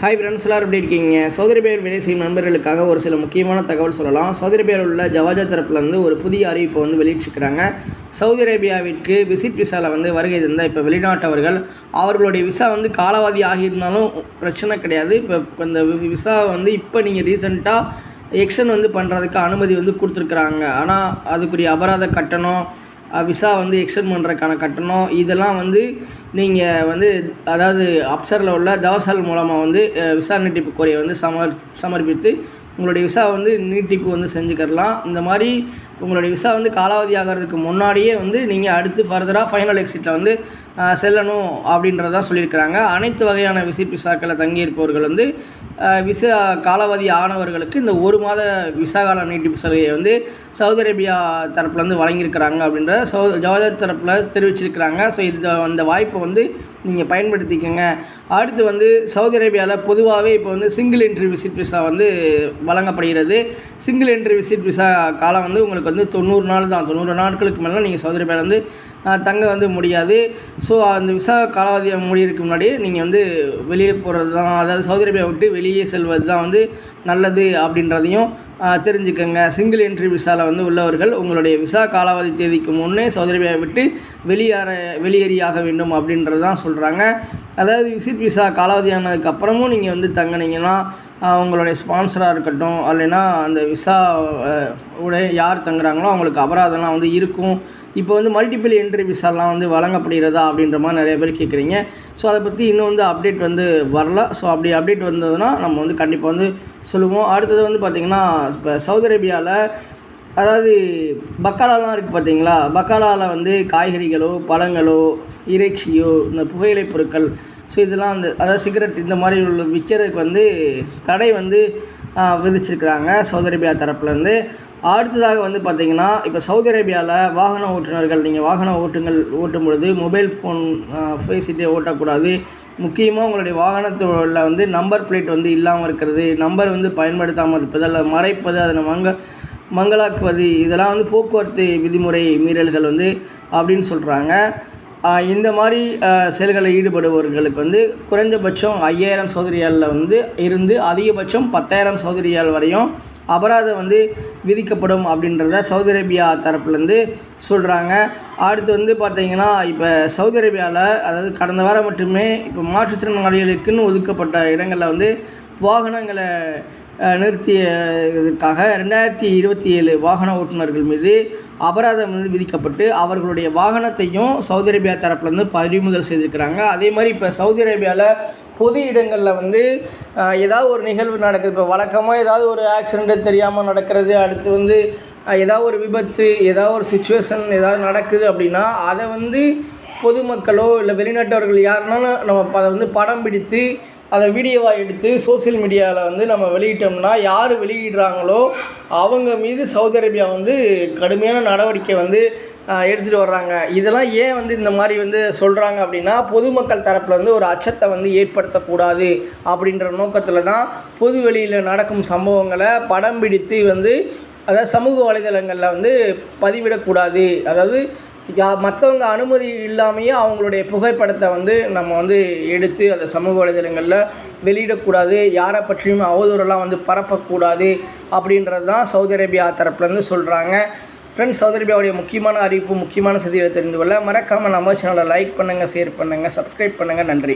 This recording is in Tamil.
ஹாய் ஃப்ரெண்ட்ஸ் எல்லாரும் எப்படி இருக்கீங்க? சௌதரி பேர் வேலை செய்யும் நண்பர்களுக்காக ஒரு சில முக்கியமான தகவல் சொல்லலாம். சௌதரி பேர் உள்ள ஜவாஜா தரப்புலேருந்து ஒரு புதிய அறிவிப்பை வந்து வெளியிட்டிருக்கிறாங்க. சவுதி அரேபியாவிற்கு விசிட் விசாவில் வந்து வருகை தந்தால் இப்போ வெளிநாட்டவர்கள் அவர்களுடைய விசா வந்து காலாவதி ஆகியிருந்தாலும் பிரச்சனை கிடையாது. இப்போ இந்த விசா வந்து இப்போ நீங்கள் ரீசெண்டாக எக்ஷன் வந்து பண்ணுறதுக்கு அனுமதி வந்து கொடுத்துருக்குறாங்க. ஆனால் அதுக்குரிய அபராத கட்டணம் விசா வந்து எக்ஸ்டெண்ட் பண்ணுறதுக்கான கட்டணம் இதெல்லாம் வந்து நீங்கள் வந்து அதாவது அப்சரில் உள்ள தவசால் மூலமாக வந்து விசா நீட்டிப்பு கோரியை வந்து சமர் சமர்ப்பித்து உங்களுடைய விசா வந்து நீட்டிப்பு வந்து செஞ்சுக்கிடலாம் இந்த மாதிரி உங்களுடைய விசா வந்து காலாவதி ஆகிறதுக்கு முன்னாடியே வந்து நீங்கள் அடுத்து ஃபர்தராக ஃபைனல் எக்ஸிட்டில் வந்து செல்லணும் அப்படின்றதான் சொல்லியிருக்கிறாங்க. அனைத்து வகையான விசிட் விசாக்களை தங்கியிருப்பவர்கள் வந்து விசா காலாவதி ஆனவர்களுக்கு இந்த ஒரு மாத விசா கால நீட்டிப்பு சலுகையை வந்து சவுதி அரேபியா தரப்பில் வந்து வழங்கியிருக்கிறாங்க அப்படின்ற சவு ஜவாதர் தரப்பில் தெரிவிச்சிருக்கிறாங்க. ஸோ இது அந்த வாய்ப்பை வந்து நீங்கள் பயன்படுத்திக்கோங்க. அடுத்து வந்து சவுதி அரேபியாவில் பொதுவாகவே இப்போ வந்து சிங்கிள் என்ட்ரி விசிட் விசா வந்து வழங்கப்படுகிறது. சிங்கிள் என்ட்ரி விசிட் விசா காலம் வந்து உங்களுக்கு வந்து தொண்ணூறு நாள் தான். தொண்ணூறு நாட்களுக்கு மேலே நீங்கள் சகோதரி அரேபியாவில் வந்து தங்க வந்து முடியாது. ஸோ அந்த விசா காலாவதி முடியிறதுக்கு முன்னாடியே நீங்கள் வந்து வெளியே போகிறது தான் அதாவது சகோதரி பேரை விட்டு வெளியே செல்வது தான் வந்து நல்லது அப்படின்றதையும் தெரிஞ்சுக்கோங்க. சிங்கிள் என்ட்ரி விசாவில் வந்து உள்ளவர்கள் உங்களுடைய விசா காலாவதி தேதிக்கு முன்னே சவுதி அரேபியாவை விட்டு வெளியேற வெளியேறியாக வேண்டும் அப்படின்றது தான் சொல்கிறாங்க அதாவது விசிட் விசா காலாவதியானதுக்கு அப்புறமும் நீங்கள் வந்து தங்கினீங்கன்னா உங்களுடைய ஸ்பான்சராக இருக்கட்டும் இல்லைன்னா அந்த விசா உடைய யார் தங்குறாங்களோ அவங்களுக்கு அபராதம்லாம் வந்து இருக்கும். இப்போ வந்து மல்டிபிள் என்ட்ரி விசாலாம் வந்து வழங்கப்படுகிறதா அப்படின்ற மாதிரி நிறைய பேர் கேட்குறீங்க. ஸோ அதை பற்றி இன்னும் வந்து அப்டேட் வந்து வரல. ஸோ அப்படி அப்டேட் வந்ததுன்னா நம்ம வந்து கண்டிப்பாக வந்து சொல்லுவோம். அடுத்தது வந்து பார்த்திங்கன்னா இப்போ சவுதி அரேபியாவில் அதாவது பக்காலாலாம் இருக்குது பார்த்தீங்களா பக்காலாவில் வந்து காய்கறிகளோ பழங்களோ இறைச்சியோ இந்த புகையிலை பொருட்கள் ஸோ இதெல்லாம் வந்து அதாவது சிகரெட் இந்த மாதிரி உள்ள விற்கிறதுக்கு வந்து தடை வந்து விதிச்சிருக்கிறாங்க சவுதி அரேபியா தரப்புலேருந்து அடுத்ததாக வந்து பார்த்திங்கன்னா இப்போ சவுதி அரேபியாவில் வாகன ஓட்டுநர்கள் நீங்கள் வாகன ஓட்டுங்கள் ஓட்டும் பொழுது மொபைல் ஃபோன் பேசிகிட்டே ஓட்டக்கூடாது. முக்கியமாக உங்களுடைய வாகனத்தோட வந்து நம்பர் பிளேட் வந்து இல்லாமல் இருக்கிறது நம்பர் வந்து பயன்படுத்தாமல் இருப்பது அல்லது மறைப்பது அதை மங்க மங்களாக்குவது இதெல்லாம் வந்து போக்குவரத்து விதிமுறை மீறல்கள் வந்து அப்படின்னு சொல்கிறாங்க இந்த மாதிரி செயல்களில் ஈடுபடுபவர்களுக்கு வந்து குறைந்தபட்சம் ஐயாயிரம் சௌதரியாலில் வந்து இருந்து அதிகபட்சம் பத்தாயிரம் சௌதரியால் வரையும் அபராதம் வந்து விதிக்கப்படும் அப்படின்றத சவுதி அரேபியா தரப்புலேருந்து சொல்கிறாங்க அடுத்து வந்து பார்த்திங்கன்னா இப்போ சவுதி அரேபியாவில் அதாவது கடந்த வாரம் மட்டுமே இப்போ மாற்றுத்திறனாளிகளுக்குன்னு ஒதுக்கப்பட்ட இடங்களில் வந்து வாகனங்களை நிறுத்திய இதற்காக ரெண்டாயிரத்தி இருபத்தி ஏழு வாகன ஓட்டுநர்கள் மீது அபராதம் வந்து விதிக்கப்பட்டு அவர்களுடைய வாகனத்தையும் சவுதி அரேபியா தரப்புலேருந்து பறிமுதல் செய்திருக்கிறாங்க. அதே மாதிரி இப்போ சவுதி அரேபியாவில் பொது இடங்களில் வந்து ஏதாவது ஒரு நிகழ்வு நடக்குது. இப்போ வழக்கமாக ஏதாவது ஒரு ஆக்சிடெண்ட்டு தெரியாமல் நடக்கிறது அடுத்து வந்து ஏதாவது ஒரு விபத்து ஏதாவது ஒரு சுச்சுவேஷன் ஏதாவது நடக்குது அப்படின்னா அதை வந்து பொதுமக்களோ இல்லை வெளிநாட்டவர்கள் யாருனாலும் நம்ம அதை வந்து படம் பிடித்து அதை வீடியோவாக எடுத்து சோசியல் மீடியாவில் வந்து நம்ம வெளியிட்டோம்னா யார் வெளியிடுறாங்களோ அவங்க மீது சவுதி அரேபியா வந்து கடுமையான நடவடிக்கை வந்து எடுத்துகிட்டு வர்றாங்க. இதெல்லாம் ஏன் வந்து இந்த மாதிரி வந்து சொல்கிறாங்க அப்படின்னா பொதுமக்கள் தரப்பில் வந்து ஒரு அச்சத்தை வந்து ஏற்படுத்தக்கூடாது அப்படின்ற நோக்கத்தில் தான் பொது வெளியில் நடக்கும் சம்பவங்களை படம் பிடித்து வந்து அதாவது சமூக வலைதளங்களில் வந்து பதிவிடக்கூடாது. அதாவது யா மற்றவங்க அனுமதி இல்லாமையே அவங்களுடைய புகைப்படத்தை வந்து நம்ம வந்து எடுத்து அதை சமூக வலைதளங்களில் வெளியிடக்கூடாது யாரை பற்றியும் அவதூறெல்லாம் வந்து பரப்பக்கூடாது அப்படின்றது தான் சவுதி அரேபியா தரப்புலேருந்து சொல்கிறாங்க ஃப்ரெண்ட்ஸ் சவுதி அரேபியாவுடைய முக்கியமான அறிவிப்பு முக்கியமான செய்திகளை தெரிந்து கொள்ள மறக்காமல் நம்ம சேனலை லைக் பண்ணுங்கள் ஷேர் பண்ணுங்கள் சப்ஸ்கிரைப் பண்ணுங்கள் நன்றி.